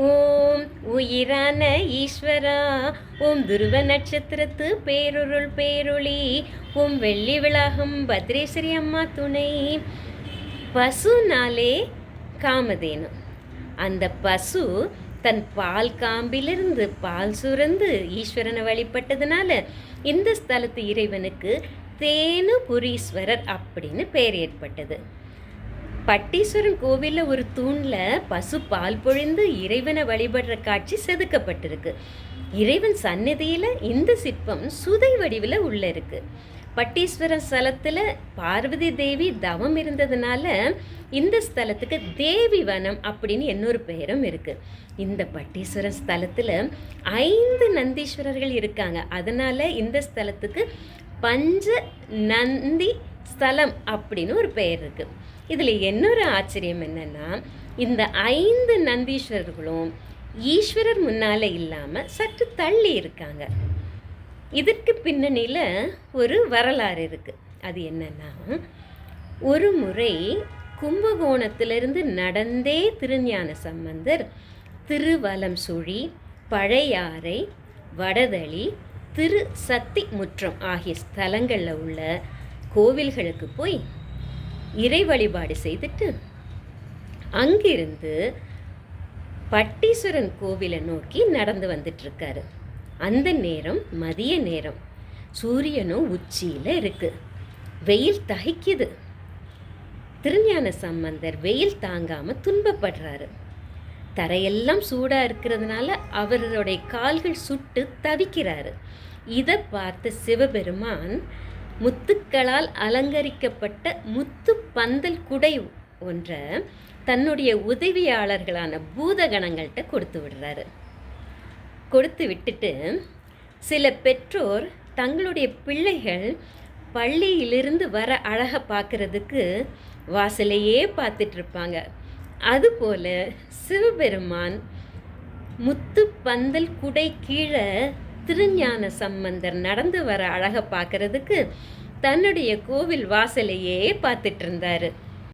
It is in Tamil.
ஓம் உயிரான ஈஸ்வரா ஓம் துருவ நட்சத்திரத்து பேருருள் பேரொளி ஓம் வெள்ளி விளாகம் பத்ரேஸ்வரி அம்மா துணை. பசுனாலே காமதேனு. அந்த பசு தன் பால் காம்பிலிருந்து பால் சுரந்து ஈஸ்வரனை வழிபட்டதுனால இந்த ஸ்தலத்து இறைவனுக்கு தேனுபுரீஸ்வரர் அப்படின்னு பெயர் ஏற்பட்டது. பட்டீஸ்வரன் கோவிலில் ஒரு தூணில் பசு பால் பொழிந்து இறைவனை வழிபடுற காட்சி செதுக்கப்பட்டிருக்கு. இறைவன் சந்நிதியில் இந்த சிற்பம் சுதை வடிவில் உள்ளே இருக்குது பட்டீஸ்வரன் ஸ்தலத்தில் பார்வதி தேவி தவம் இருந்ததுனால இந்த ஸ்தலத்துக்கு தேவி வனம் அப்படின்னு இன்னொரு பெயரும் இருக்குது இந்த பட்டீஸ்வரன் ஸ்தலத்தில் ஐந்து நந்தீஸ்வரர்கள் இருக்காங்க. அதனால் இந்த ஸ்தலத்துக்கு பஞ்ச நந்தி ஸ்தலம் அப்படின்னு ஒரு பெயர் இருக்குது இதில் இன்னொரு ஆச்சரியம் என்னென்னா இந்த ஐந்து நந்தீஸ்வரர்களும் ஈஸ்வரர் முன்னால் இல்லாமல் சற்று தள்ளி இருக்காங்க. இதற்கு பின்னணியில் ஒரு வரலாறு இருக்குது அது என்னென்னா ஒரு முறை கும்பகோணத்திலிருந்து நடந்தே திருஞான சம்பந்தர் திருவலம் சுழி பழையாறை வடதளி திரு சத்தி முற்றம் ஆகிய ஸ்தலங்களில் உள்ள கோவில்களுக்கு போய் இறை வழிபாடு செய்துட்டு அங்கிருந்து பட்டீஸ்வரன் கோவிலை நோக்கி நடந்து வந்துட்டுருக்காரு. அந்த நேரம் மதிய நேரம். சூரியனும் உச்சியில் இருக்குது வெயில் தகிக்குது. திருஞான சம்பந்தர் வெயில் தாங்காமல் துன்பப்படுறாரு. தரையெல்லாம் சூடாக இருக்கிறதுனால அவருடைய கால்கள் சுட்டு தவிக்கிறாரு. இதை பார்த்த சிவபெருமான் முத்துக்களால் அலங்கரிக்கப்பட்ட முத்து பந்தல் குடை ஒன்றை தன்னுடைய உதவியாளர்களான பூதகணங்கள்கிட்ட கொடுத்து விடுறாரு. கொடுத்து விட்டுட்டு சில பெற்றோர் தங்களுடைய பிள்ளைகள் பள்ளியிலிருந்து வர அழகை பார்க்கறதுக்கு வாசலையே பார்த்துட்டு இருப்பாங்க அதுபோல் சிவபெருமான் முத்து பந்தல் குடை கீழே திருஞான சம்பந்தர் நடந்து வர அழகை பார்க்கறதுக்கு தன்னுடைய கோவில் வாசலையே பார்த்துட்டு இருந்தாரு.